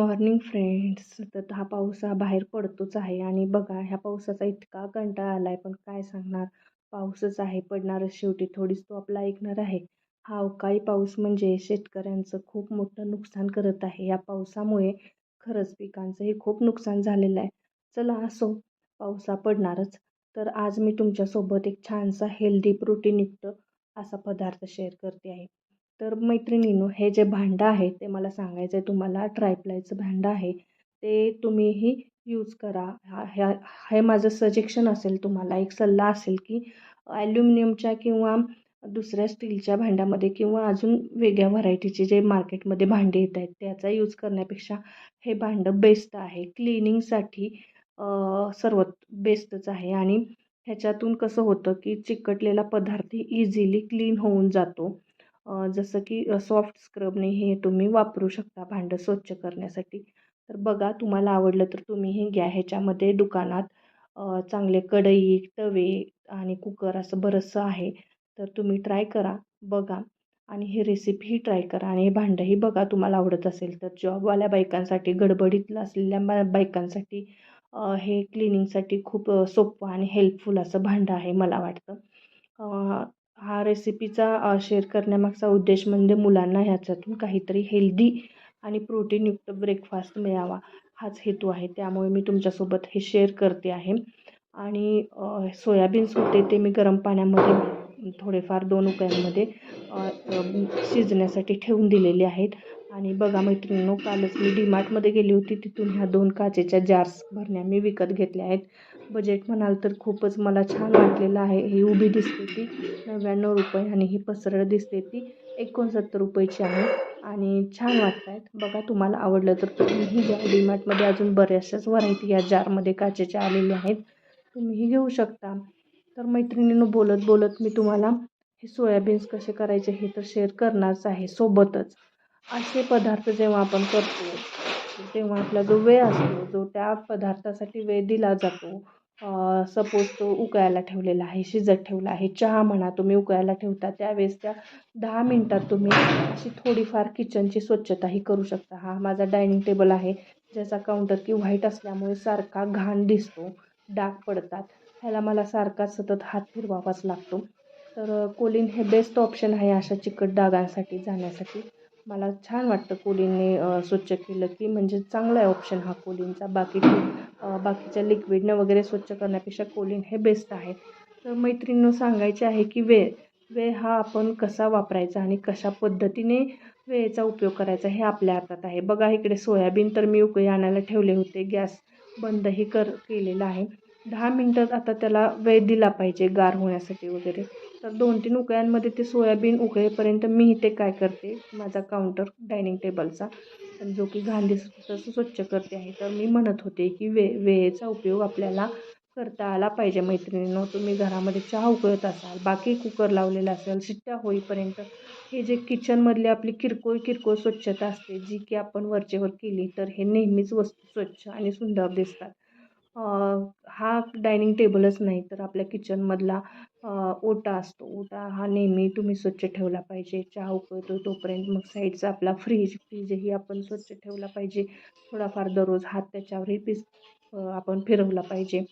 Morning friends तर हा पाऊस हा बाहेर पडतोच आहे. आणि बघा ह्या पावसाचा इतका कंटाळा आला आहे पण काय सांगणार? पाऊसच आहे पडणारच शेवटी. थोडीच तो आपला ऐकणार आहे. हा अवकाळी पाऊस म्हणजे शेतकऱ्यांचं खूप मोठं नुकसान करत आहे. या पावसामुळे खरंच पिकांचंही खूप नुकसान झालेलं आहे. चला असो. पावसा पडणारच. तर आज मी तुमच्यासोबत एक छानसा हेल्दी प्रोटीनयुक्त असा पदार्थ शेअर करते आहे. तर मैत्रिणीनो हे जे भांडं आहे ते मला सांगायचं आहे तुम्हाला ट्रायप्लायचं भांडं आहे ते तुम्हीही यूज करा. ह्या हे माझं सजेक्शन असेल तुम्हाला एक सल्ला असेल की ॲल्युमिनियमच्या किंवा दुसऱ्या स्टीलच्या भांड्यामध्ये किंवा अजून वेगळ्या व्हरायटीचे जे मार्केटमध्ये भांडे येत आहेत त्याचा यूज करण्यापेक्षा हे भांडं बेस्ट आहे. क्लिनिंगसाठी सर्वात बेस्टच आहे. आणि ह्याच्यातून कसं होतं की चिकटलेला पदार्थ इझिली क्लीन होऊन जातो. जसं की सॉफ्ट स्क्रबने हे तुम्ही वापरू शकता भांडं स्वच्छ करण्यासाठी. तर बघा तुम्हाला आवडलं तर तुम्ही हे घ्या. ह्याच्यामध्ये दुकानात चांगले कढई तवे आणि कुकर असं बरंचसं आहे. तर तुम्ही ट्राय करा बघा. आणि ही रेसिपीही ट्राय करा. आणि हे भांडंही बघा तुम्हाला आवडत असेल तर. जॉबवाल्या बायकांसाठी गडबडीत असलेल्या बा बायकांसाठी हे क्लिनिंगसाठी खूप सोपं आणि हेल्पफुल असं भांडं आहे मला वाटतं. हा रेसिपीचा शेअर करण्यामागचा उद्देश म्हणजे मुलांना ह्याच्यातून काहीतरी हेल्दी आणि प्रोटीनयुक्त ब्रेकफास्ट मिळावा हाच हेतू आहे. त्यामुळे मी तुमच्यासोबत हे शेअर करते आहे. आणि सोयाबीन्स होते ते मी गरम पाण्यामध्ये थोडेफार दोन उकळ्यांमध्ये शिजण्यासाठी ठेवून दिलेले आहेत. आणि बघा मैत्रिणींनो कालच मी डीमार्टमध्ये गेली होती. तिथून ह्या दोन काचेच्या जार्स भरण्या मी विकत घेतल्या आहेत. बजेट म्हणाल तर खूपच मला छान वाटलेलं आहे. ही उभी दिसते ती. नव्याण्णव रुपये आणि ही पसरळ दिसते ती. एकोणसत्तर रुपयाची आहे आणि छान वाटत आहेत बघा तुम्हाला आवडलं तर तुम्हीही घ्या. डीमार्टमध्ये अजून बऱ्याचशाच व्हरायटी या जारमध्ये काचेच्या आलेल्या आहेत. तुम्हीही घेऊ शकता. तर मैत्रिणीनं बोलत बोलत मी तुम्हाला हे सोयाबीन्स कसे करायचे हे तर शेअर करणारच आहे. सोबतच असे पदार्थ जेव्हा आपण करतो तेव्हा आपला जो वेळ असतो जो त्या पदार्थासाठी वेळ दिला जातो सपोज तो उकळायला ठेवलेला आहे शिजत ठेवला आहे चहा म्हणा तुम्ही उकळायला ठेवता त्यावेळेस त्या दहा मिनटात तुम्ही अशी थोडीफार किचनची स्वच्छताही करू शकता. हा माझा डायनिंग टेबल आहे ज्याचा काउंटर की व्हाईट असल्यामुळे सारखा घाण दिसतो डाग पडतात. ह्याला मला सारखा सतत हात फिरवावाच लागतो. तर कोलिन हे बेस्ट ऑप्शन आहे अशा चिकट डागांसाठी जाण्यासाठी. मला छान वाटतं कोलिनने स्वच्छ केलं की म्हणजे चांगला आहे ऑप्शन हा कोलिनचा. बाकी बाकीच्या लिक्विडनं वगैरे स्वच्छ करण्यापेक्षा कोलिन हे बेस्ट आहे. तर मैत्रिणीनं सांगायचे आहे की वेळ वेळ हा आपण कसा वापरायचा आणि कशा पद्धतीने वेळेचा उपयोग करायचा हे आपल्या हातात आहे. बघा इकडे सोयाबीन तर मी उकळी आणायला ठेवले होते. गॅस बंदही कर केलेला आहे. दहा मिनटात आता त्याला वेळ दिला पाहिजे गार होण्यासाठी वगैरे. तर दोन तीन उकळ्यांमध्ये ते सोयाबीन उकळेपर्यंत मी इथे काय करते माझा काउंटर डायनिंग टेबलचा जो की घाण दिसतो स्वच्छ करते आहे. तर मी म्हणत होते की वे वेळेचा उपयोग आपल्याला करता आला पाहिजे मैत्रिणींनो. तुम्ही घरामध्ये चहा उकळत असाल बाकी कुकर लावलेला असेल शिट्ट्या होईपर्यंत हे जे किचनमधली आपली किरकोळ किरकोळ स्वच्छता असते जी की आपण वरचेवर केली तर हे नेहमीच वस्तू स्वच्छ आणि सुंदर दिसतात. हा डायनिंग टेबलच नाही तर आपल्या किचनमधला ओटा असतो. ओटा हा नेहमी तुम्ही स्वच्छ ठेवला पाहिजे. चहा उकळतो तोपर्यंत मग साईडचा आपला फ्रीज फ्रीजही आपण स्वच्छ ठेवला पाहिजे. थोडाफार दररोज हात त्याच्यावरही पिस आपण फिरवला पाहिजे.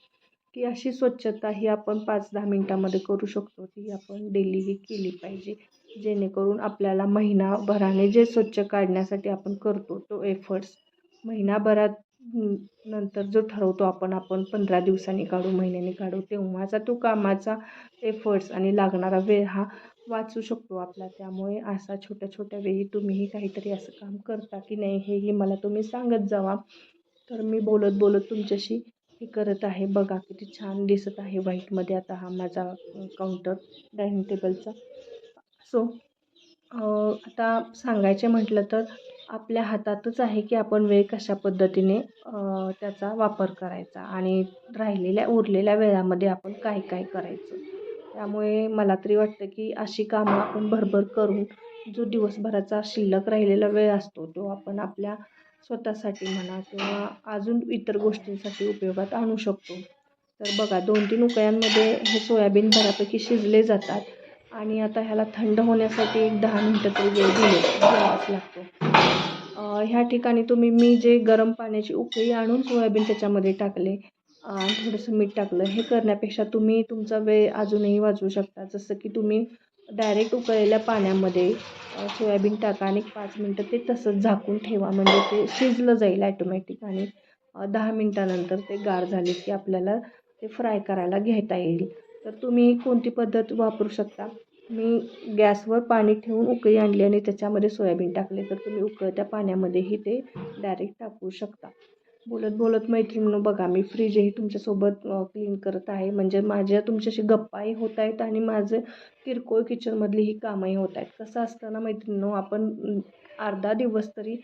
की अशी स्वच्छता ही आपण पाच दहा मिनटामध्ये करू शकतो. ती आपण डेलीही केली पाहिजे. जेणेकरून आपल्याला महिनाभराने जे स्वच्छ काढण्यासाठी आपण करतो तो एफर्ट्स महिनाभरात नंतर जो ठरवतो आपण आपण पंधरा दिवसांनी काढू महिन्याने काढू तेव्हाचा तो कामाचा एफर्ट्स आणि लागणारा वेळ हा वाचू शकतो आपला. त्यामुळे असा छोट्या छोट्या वेळी तुम्हीही काहीतरी असं काम करता की नाही हेही मला तुम्ही सांगत जावा. तर मी बोलत बोलत तुमच्याशी हे करत आहे. बघा किती छान दिसत आहे व्हाईटमध्ये आता हा माझा काउंटर डायनिंग टेबलचा सो आता सांगायचे म्हटलं तर आपल्या हातातच आहे की आपण वेळ कशा पद्धतीने त्याचा वापर करायचा आणि राहिलेल्या उरलेल्या वेळामध्ये आपण काय काय करायचं. त्यामुळे मला तरी वाटतं की अशी कामं आपण भरभर करून जो दिवसभराचा शिल्लक राहिलेला वेळ असतो तो आपण आपल्या स्वतःसाठी म्हणा किंवा अजून इतर गोष्टींसाठी उपयोगात आणू शकतो. तर बघा दोन तीन उकळ्यांमध्ये हे सोयाबीन बऱ्यापैकी शिजले जातात. आणि आता ह्याला थंड होण्यासाठी एक दहा मिनटं तरी वेळ दिले द्यावाच लागतो. ह्या ठिकाणी तुम्ही मी जे गरम पाण्याची उकळी आणून सोयाबीन त्याच्यामध्ये टाकले आणि थोडंसं मीठ टाकलं हे करण्यापेक्षा तुम्ही तुमचा वेळ अजूनही वाचवू शकता. जसं की तुम्ही डायरेक्ट उकळलेल्या पाण्यामध्ये सोयाबीन टाका आणि पाच मिनटं ते तसंच झाकून ठेवा. म्हणजे ते शिजलं जाईल ॲटोमॅटिक आणि दहा मिनटानंतर ते गार झाले की आपल्याला ते फ्राय करायला घेता येईल. तर तुम्ही कोणती पद्धत वापरू शकता? मी गॅसवर पाणी ठेवून उकळी आणली आणि त्याच्यामध्ये सोयाबीन टाकले. तर तुम्ही उकळत्या पाण्यामध्येही ते डायरेक्ट टाकू शकता. बोलत बोलत मैत्रिणीनं बघा मी फ्रीजही तुमच्यासोबत क्लीन करत आहे. म्हणजे माझ्या तुमच्याशी गप्पाही होत आहेत आणि माझं किरकोळ किचनमधली ही कामंही होत आहेत. कसं असताना मैत्रिणीनं आपण अर्धा दिवस तरी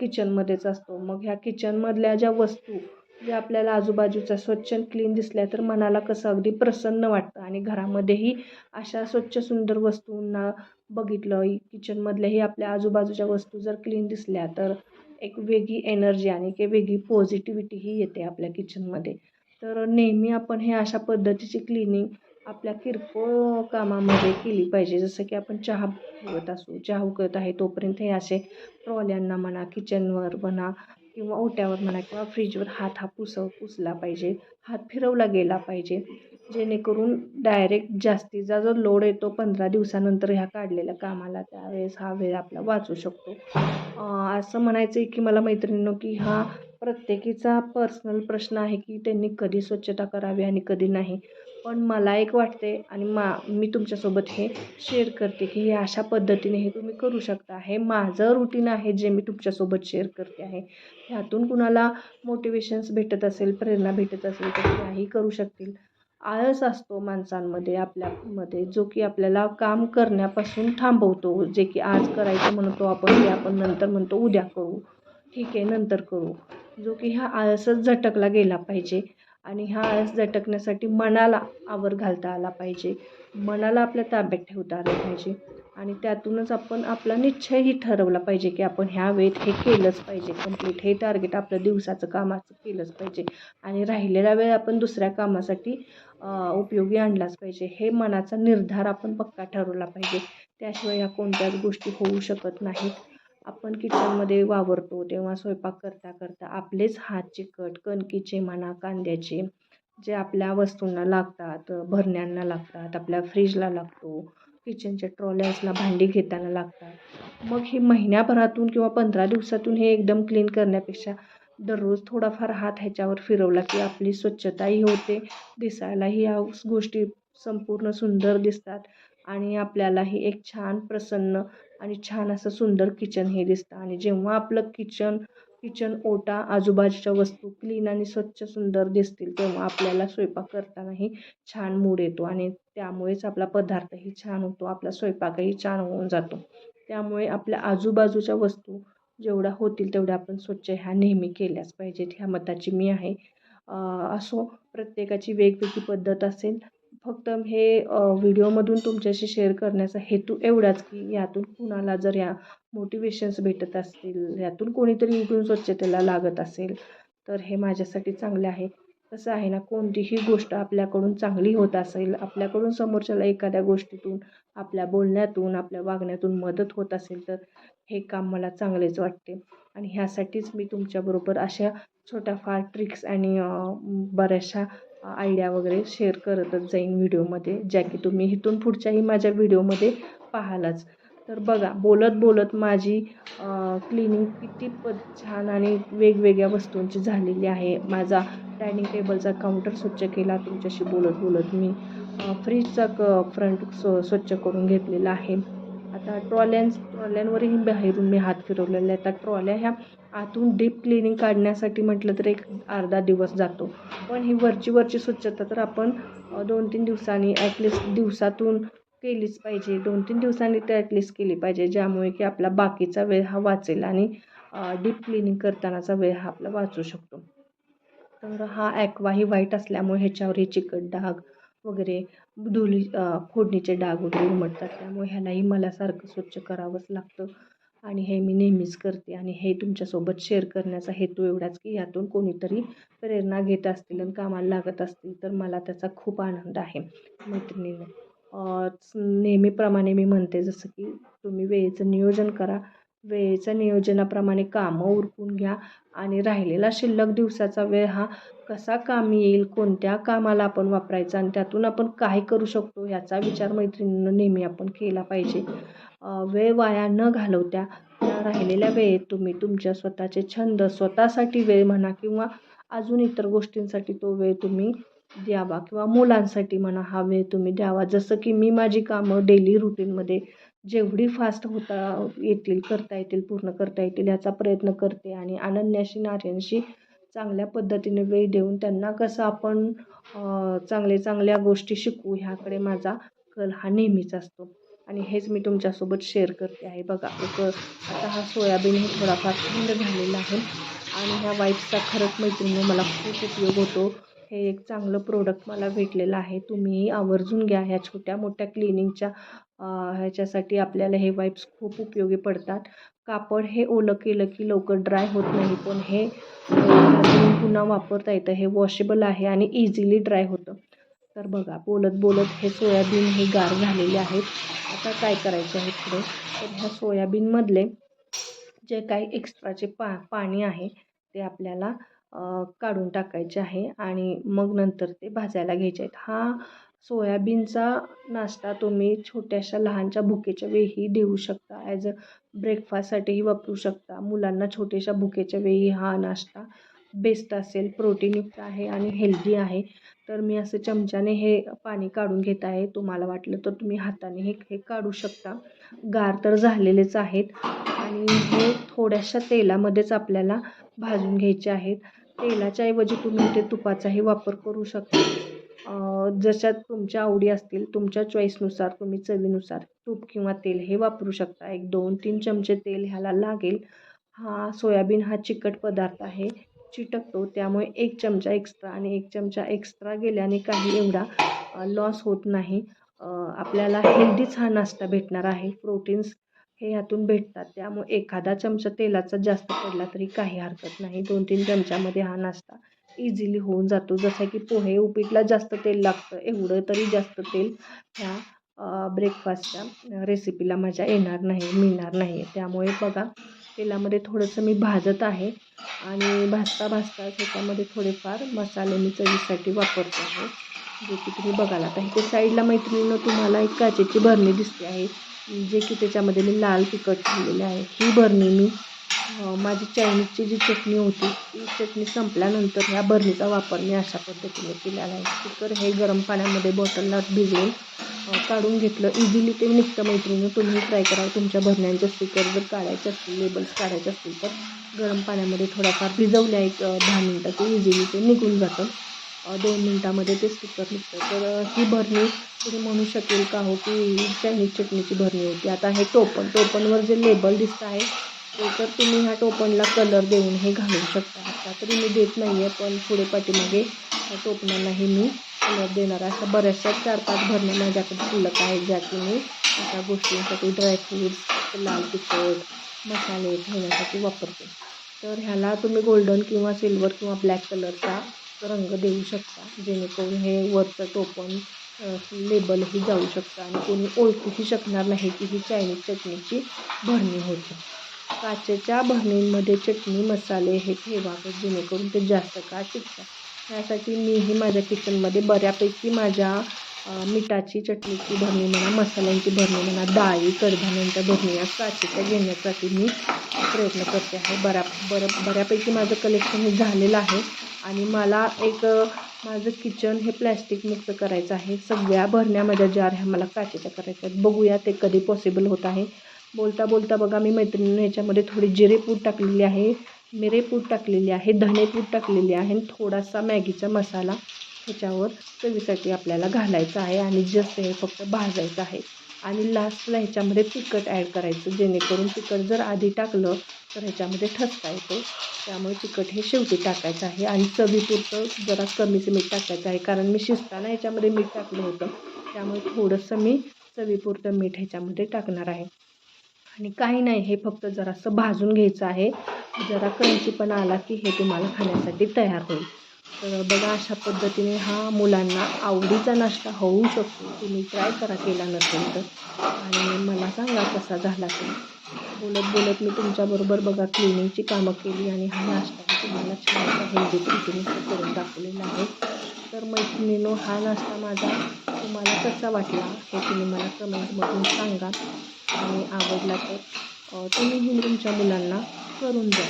किचनमध्येच असतो. मग ह्या किचनमधल्या ज्या वस्तू जे आपल्याला आजूबाजूचा स्वच्छ क्लीन दिसल्या तर मनाला कसं अगदी प्रसन्न वाटतं. आणि घरामध्येही अशा स्वच्छ सुंदर वस्तूंना बघितलं किचनमधल्याही आपल्या आजूबाजूच्या वस्तू जर क्लीन दिसल्या तर एक वेगळी एनर्जी आणि एक वेगळी पॉझिटिव्हिटीही येते आपल्या किचनमध्ये तर नेहमी आपण हे अशा पद्धतीची क्लिनिंग आपल्या किरकोळ कामामध्ये केली पाहिजे. जसं की आपण चहा ठेवत असू चहा उकळत आहे तोपर्यंत हे असे ट्रॉल्यांना म्हणा किचनवर म्हणा किंवा ओट्यावर म्हणा किंवा फ्रीजवर हात हा पुसव पुसला पाहिजे. हात फिरवला गेला पाहिजे. जेणेकरून डायरेक्ट जास्तीचा जो लोड येतो पंधरा दिवसानंतर ह्या काढलेल्या कामाला त्यावेळेस हा वेळ आपला वाचू शकतो. असं म्हणायचं आहे की मला मैत्रिणीनं की हा प्रत्येकीचा पर्सनल प्रश्न आहे की त्यांनी कधी स्वच्छता करावी आणि कधी नाही. पण मला एक वाटते आणि मा मी तुमच्यासोबत हे शेअर करते की हे अशा पद्धतीने हे तुम्ही करू शकता. हे माझं रुटीन आहे जे मी तुमच्यासोबत शेअर करते आहे. ह्यातून कुणाला मोटिवेशन्स भेटत असेल प्रेरणा भेटत असेल तर त्याही करू शकतील. आळस असतो माणसांमध्ये आपल्यामध्ये जो की आपल्याला काम करण्यापासून थांबवतो. जे की आज करायचं म्हणतो आपण ते आपण नंतर म्हणतो उद्या करू. ठीक आहे नंतर करू. जो की ह्या आळसच झटकला गेला पाहिजे. आणि हा आळस झटकण्यासाठी मनाला आवर घालता आला पाहिजे. मनाला आपल्या ताब्यात ठेवता आलं पाहिजे. आणि त्यातूनच आपण आपला निश्चयही ठरवला पाहिजे की आपण ह्या वेळेत हे केलंच पाहिजे. कंप्लीट हे टार्गेट आपलं दिवसाचं कामाचं केलंच पाहिजे. आणि राहिलेला वेळ आपण दुसऱ्या कामासाठी उपयोगी आणलाच पाहिजे. हे मनाचा निर्धार आपण पक्का ठरवला पाहिजे. त्याशिवाय ह्या कोणत्याच गोष्टी होऊ शकत नाहीत. आपण किचनमध्ये वावरतो तेव्हा स्वयंपाक करता करता आपलेच हात चिकट कणकीचे म्हणा कांद्याचे जे आपल्या वस्तूंना लागतात भरण्यांना लागतात आपल्या फ्रीजला लागतो किचनच्या ट्रॉल्यासला भांडी घेताना लागतात. मग हे महिन्याभरातून किंवा पंधरा दिवसातून हे एकदम क्लीन करण्यापेक्षा दररोज थोडाफार हात ह्याच्यावर फिरवला की आपली स्वच्छताही होते दिसायलाही या गोष्टी संपूर्ण सुंदर दिसतात. आणि आपल्यालाही एक छान प्रसन्न आणि छान असं सुंदर किचन हे दिसतं. आणि जेव्हा आपलं किचन किचन ओटा आजूबाजूच्या वस्तू क्लीन आणि स्वच्छ सुंदर दिसतील तेव्हा आपल्याला स्वयंपाक करतानाही छान मूड येतो. आणि त्यामुळेच आपला पदार्थही छान होतो आपला स्वयंपाकही छान होऊन जातो. त्यामुळे आपल्या आजूबाजूच्या वस्तू जेवढ्या होतील तेवढ्या आपण स्वच्छ ह्या नेहमी केल्याच पाहिजेत. ह्या मताची मी आहे. असो प्रत्येकाची वेगवेगळी पद्धत असेल फक्त हे व्हिडिओमधून तुमच्याशी शेअर करण्याचा हेतू एवढाच की यातून कुणाला जर या मोटिवेशन्स भेटत असतील यातून कोणीतरी उठून स्वच्छतेला लागत असेल तर हे माझ्यासाठी चांगले आहे. कसं आहे ना कोणतीही गोष्ट आपल्याकडून चांगली होत असेल आपल्याकडून समोरच्याला एखाद्या गोष्टीतून आपल्या बोलण्यातून आपल्या वागण्यातून मदत होत असेल तर हे काम मला चांगलेच वाटते. आणि ह्यासाठीच मी तुमच्याबरोबर अशा छोट्याफार ट्रिक्स आणि बऱ्याचशा आयडिया वगैरे शेअर करतच जाईन व्हिडिओमध्ये ज्या की तुम्ही इथून पुढच्याही माझ्या व्हिडिओमध्ये पाहालाच. तर बघा बोलत बोलत माझी क्लिनिंग किती प छान आणि वेगवेगळ्या वस्तूंची झालेली आहे. माझा डायनिंग टेबलचा काउंटर स्वच्छ केला तुमच्याशी बोलत बोलत मी फ्रीजचा क फ्रंट स्व स्वच्छ करून घेतलेला आहे. आता ट्रॉल्यान्स ट्रॉल्यांवरही बाहेरून मी हात फिरवलेले आता ट्रॉल्या ह्या आतून डीप क्लिनिंग काढण्यासाठी म्हटलं तर एक अर्धा दिवस जातो. पण ही वरची वरची स्वच्छता तर आपण दोन तीन दिवसांनी ॲटलिस्ट दिवसातून केलीच पाहिजे. दोन तीन दिवसांनी ते ॲटलिस्ट केली पाहिजे ज्यामुळे की आपला बाकीचा वेळ हा वाचेल आणि डीप क्लिनिंग करतानाचा वेळ हा आपला वाचू शकतो. तर हा ॲक्वाही व्हाईट असल्यामुळे ह्याच्यावरही चिकट डाग वगैरे धुली फोडणीचे डाग वगैरे उमटतात. त्यामुळे ह्यालाही मला सारखं स्वच्छ करावंच लागतं. आणि हे मी नेहमीच करते आणि हे तुमच्यासोबत शेअर करण्याचा हेतू एवढाच की यातून कोणीतरी प्रेरणा घेत असतील आणि कामाला लागत असतील तर मला त्याचा खूप आनंद आहे. मैत्रिणीने नेहमीप्रमाणे मी म्हणते जसं की तुम्ही वेळेचं नियोजन करा. वेळेच्या नियोजनाप्रमाणे कामं उरकून घ्या आणि राहिलेला शिल्लक दिवसाचा वेळ हा कसा कामी येईल कोणत्या कामाला आपण वापरायचा आणि त्यातून आपण काय करू शकतो याचा विचार मैत्रिणींनो नेहमी आपण केला पाहिजे. वेळ वाया न घालवत्या त्या राहिलेल्या वेळेत तुम्ही तुमच्या स्वतःचे छंद स्वतःसाठी वेळ म्हणा किंवा अजून इतर गोष्टींसाठी तो वेळ तुम्ही द्यावा किंवा मुलांसाठी म्हणा हा वेळ तुम्ही द्यावा. जसं की मी माझी कामं डेली रुटीनमध्ये जेवढी फास्ट होता येतील करता येतील पूर्ण करता येतील याचा प्रयत्न करते आणि अनन्याशी नार्यांशी चांगल्या पद्धतीने वेळ देऊन त्यांना कसं आपण चांगले चांगल्या गोष्टी शिकवू ह्याकडे माझा कल हा नेहमीच असतो. आणि हेच मी तुमच्यासोबत शेअर करते आहे. बघा एक आता हा सोयाबीन हे थोडाफार थंड झालेला आहे आणि ह्या वाईफचा खरंच मैत्रिणी मला खूप उपयोग होतो. हे एक चांगलं प्रोडक्ट मला भेटलेलं आहे. तुम्हीही आवर्जून घ्या ह्या छोट्या मोठ्या क्लिनिंगच्या ह्याच्यासाठी आपल्याला हे वाईप्स खूप उपयोगी पडतात. कापड हे ओलं केलं की लवकर ड्राय होत नाही पण हे पुन्हा वापरता येतं. हे वॉशेबल आहे आणि इझिली ड्राय होतं. तर बघा बोलत बोलत हे सोयाबीन हे गार झालेले आहेत. आता काय करायचे आहे पुढे? तर ह्या सोयाबीनमधले जे काही एक्स्ट्राचे पा पाणी आहे ते आपल्याला काढून टाकायचे आहे आणि मग नंतर ते भाजायला घ्यायचे आहेत. हा सोयाबीनचा नाश्ता तुम्ही छोट्याशा लहानच्या भुकेच्या वेळीही देऊ शकता. ॲज अ ब्रेकफास्टसाठीही वापरू शकता. मुलांना छोट्याशा भुकेच्या वेळी हा नाश्ता बेस्ट असेल. प्रोटीनयुक्त आहे आणि हेल्दी आहे. तर मी असं चमच्याने हे पाणी काढून घेत आहे. तुम्हाला वाटलं तर तुम्ही हाताने हे हे काढू शकता. गार तर झालेलेच आहेत. आणि हे थोड्याशा तेलामध्येच आपल्याला भाजून घ्यायचे आहेत. तेलाच्या ऐवजी तुम्ही ते तुपाचाही वापर करू शकता. जशा तुमच्या आवडी असतील तुमच्या चॉईसनुसार तुम्ही चवीनुसार तूप किंवा तेल हे वापरू शकता. एक दोन तीन चमचे तेल ह्याला लागेल. हा सोयाबीन हा चिकट पदार्थ आहे. चिटकतो. त्यामुळे एक चमचा एक्स्ट्रा आणि एक चमचा एक्स्ट्रा गेल्याने काही एवढा लॉस होत नाही. आपल्याला हेल्दीच हा नाश्ता भेटणार आहे. प्रोटीन्स हे ह्यातून भेटतात. त्यामुळे एखादा चमचा तेलाचा जास्त पडला तरी काही हरकत नाही. दोन तीन चमच्यामध्ये हा नाश्ता इझिली होऊन जातो. जसं की पोहे उपीटला जास्त तेल लागतं. एवढं तरी जास्त तेल ह्या ब्रेकफास्टच्या रेसिपीला माझ्या येणार नाही मिळणार नाही. त्यामुळे बघा तेलामध्ये थोडंसं मी भाजत आहे आणि भाजता भाजता त्याच्यामध्ये थोडेफार मसाले मी चवीसाठी वापरतो आहे. जे की तुम्ही बघाल आता. इथे साईडला मैत्रिणीनं तुम्हाला एक काचेची भरणी दिसते आहे. जे की त्याच्यामध्ये मी लाल तिखट ठेवलेले आहे. ही भरणी मी माझी चायनीजची जी चटणी होती ती चटणी संपल्यानंतर ह्या भरणीचा वापर मी अशा पद्धतीने केलेला आहे. कुकर हे गरम पाण्यामध्ये बॉटलला भिजवून काढून घेतलं. इझिली ते निघतं मैत्रिणी तुम्ही ट्राय करा तुमच्या भरण्यांचे स्टिकर जर काढायचे असतील लेबल्स काढायचे असतील तर गरम पाण्यामध्ये थोडाफार भिजवल्या एक दहा मिनटं ते इझिली ते निघून जातं. दोन मिनटामध्ये ते स्टिकर निघतं. तर ही भरणी तुम्ही म्हणू शकेल का हो की चायनीज चटणीची भरणी होती. आता हे टोपण टोपणवर जे लेबल दिसतं आहे तर तुम्ही ह्या टोपणला कलर देऊन हे घालू शकता. आता तरी मी देत नाही आहे पण पुढे पाठीमागे ह्या टोपणांनाही मी कलर देणार आहे. बऱ्याचशा चार पाच भरण्या माझ्याकडे शिल्लक आहेत, ज्या की मी अशा गोष्टींसाठी ड्रायफ्रूट्स लाल तिखट, मसाले ठेवण्यासाठी वापरते. तर ह्याला तुम्ही गोल्डन किंवा सिल्वर किंवा ब्लॅक कलरचा रंग देऊ शकता, जेणेकरून हे वरचं टोपण लेबलही जाऊ शकतं आणि कोणी ओळखूही शकणार नाही की ही चायनीज चटणीची भरणी होती. काचेच्या भरणींमध्ये चटणी मसाले हे ठेवावे जेणेकरून ते जास्त काळ टिकतात. त्यासाठी मीही माझ्या किचनमध्ये बऱ्यापैकी माझ्या मिठाची चटणीची भरणी म्हणा मसाल्यांची भरणी म्हणा डाळी कडधान्यांच्या भरणी या काचेच्या घेण्यासाठी मी प्रयत्न करते आहे. बऱ्या बरं बऱ्यापैकी माझं कलेक्शन हे झालेलं आहे आणि मला एक माझं किचन हे प्लॅस्टिकमुक्त करायचं आहे. सगळ्या भरण्या माझ्या जार ह्या मला काचेच्या करायच्या आहेत. बघूया ते कधी पॉसिबल होत आहे. बोलता बोलता बघा मी मैत्रिणीने ह्याच्यामध्ये थोडी जिरेपूड टाकलेली आहे मिरेपूड टाकलेली आहे धणेपूड टाकलेली आहे आणि थोडासा मॅगीचा मसाला ह्याच्यावर चवीसाठी आपल्याला घालायचा आहे आणि जस्ट हे फक्त भाजायचं आहे. आणि लास्टला ह्याच्यामध्ये तिखट ॲड करायचं जेणेकरून तिखट जर आधी टाकलं तर ह्याच्यामध्ये ठसता येतो. त्यामुळे तिखट हे शेवटी टाकायचं आहे आणि चवीपुरतं जरा कमीच मीठ टाकायचं आहे कारण मी शिजताना ह्याच्यामध्ये मीठ टाकलं होतं. त्यामुळे थोडंसं मी चवीपुरतं मीठ ह्याच्यामध्ये टाकणार आहे. आणि काही नाही हे फक्त जरासं भाजून घ्यायचं आहे. जरा क्रंची पण आला की हे तुम्हाला खाण्यासाठी तयार होईल. तर बघा अशा पद्धतीने हा मुलांना आवडीचा नाश्ता होऊ शकतो. तुम्ही ट्राय करा केला नसेल तर. आणि मला सांगा कसा झाला ते. बोलत बोलत मी तुमच्याबरोबर बघा क्लिनिंगची कामं केली आणि हा नाश्ता तुम्हाला छान हेल्दी प्रोटीनयुक्त करून दाखवलेला आहे. तर मैत्रिणीनो हा नाश्ता माझा तुम्हाला कसा वाटला हे तुम्ही मला कमेंटमधून सांगा. आणि आवडला तर तुम्हीही तुमच्या मुलांना करून द्या.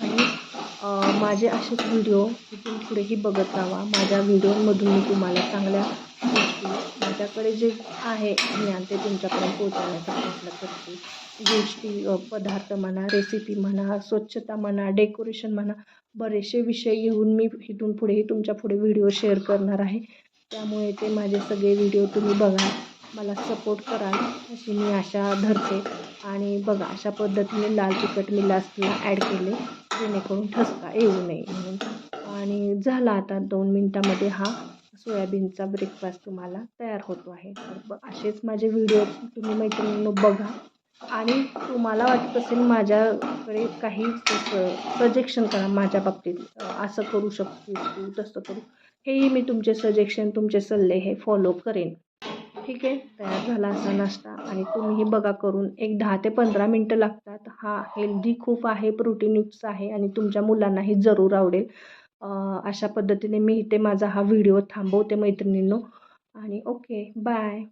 आणि माझे असेच व्हिडिओ इथून पुढेही बघत राहा. माझ्या व्हिडिओमधून मी तुम्हाला चांगल्या गोष्टी माझ्याकडे जे आहे ज्ञान ते तुमच्यापर्यंत पोहोचवण्याचा प्रयत्न करते. गोष्टी पदार्थ म्हणा रेसिपी म्हणा स्वच्छता म्हणा डेकोरेशन म्हणा बरेचसे विषय घेऊन मी इथून पुढेही तुमच्यापुढे व्हिडिओ शेअर करणार आहे. त्यामुळे ते माझे सगळे व्हिडिओ तुम्ही बघा. मला सपोर्ट कराल अशी मी आशा धरते. आणि बघा अशा पद्धतीने लाल तिखट मी लास्टला ॲड केले जेणेकरून ठसका येऊ नये म्हणून. आणि झाला आता दोन मिनटामध्ये हा सोयाबीनचा ब्रेकफास्ट तुम्हाला तयार होतो आहे. तर ब असेच माझे व्हिडिओ तुम्ही मैत्रिणींनो बघा. आणि तुम्हाला वाटत असेल माझ्याकडे काही सजेक्शन करा माझ्या बाबतीत. असं करू शकतेस तू तसं करू. हेही मी तुमचे सजेक्शन तुमचे सल्ले हे फॉलो करेन. ठीक आहे? तयार झाला असा नाश्ता आणि तुम्हीही बघा करून एक दहा ते पंधरा मिनटं लागतात. हा हेल्दी खूप आहे प्रोटीनयुक्त आहे आणि तुमच्या मुलांनाही जरूर आवडेल. अशा पद्धतीने मी इथे माझा हा व्हिडिओ थांबवते मैत्रिणींनो. आणि ओके बाय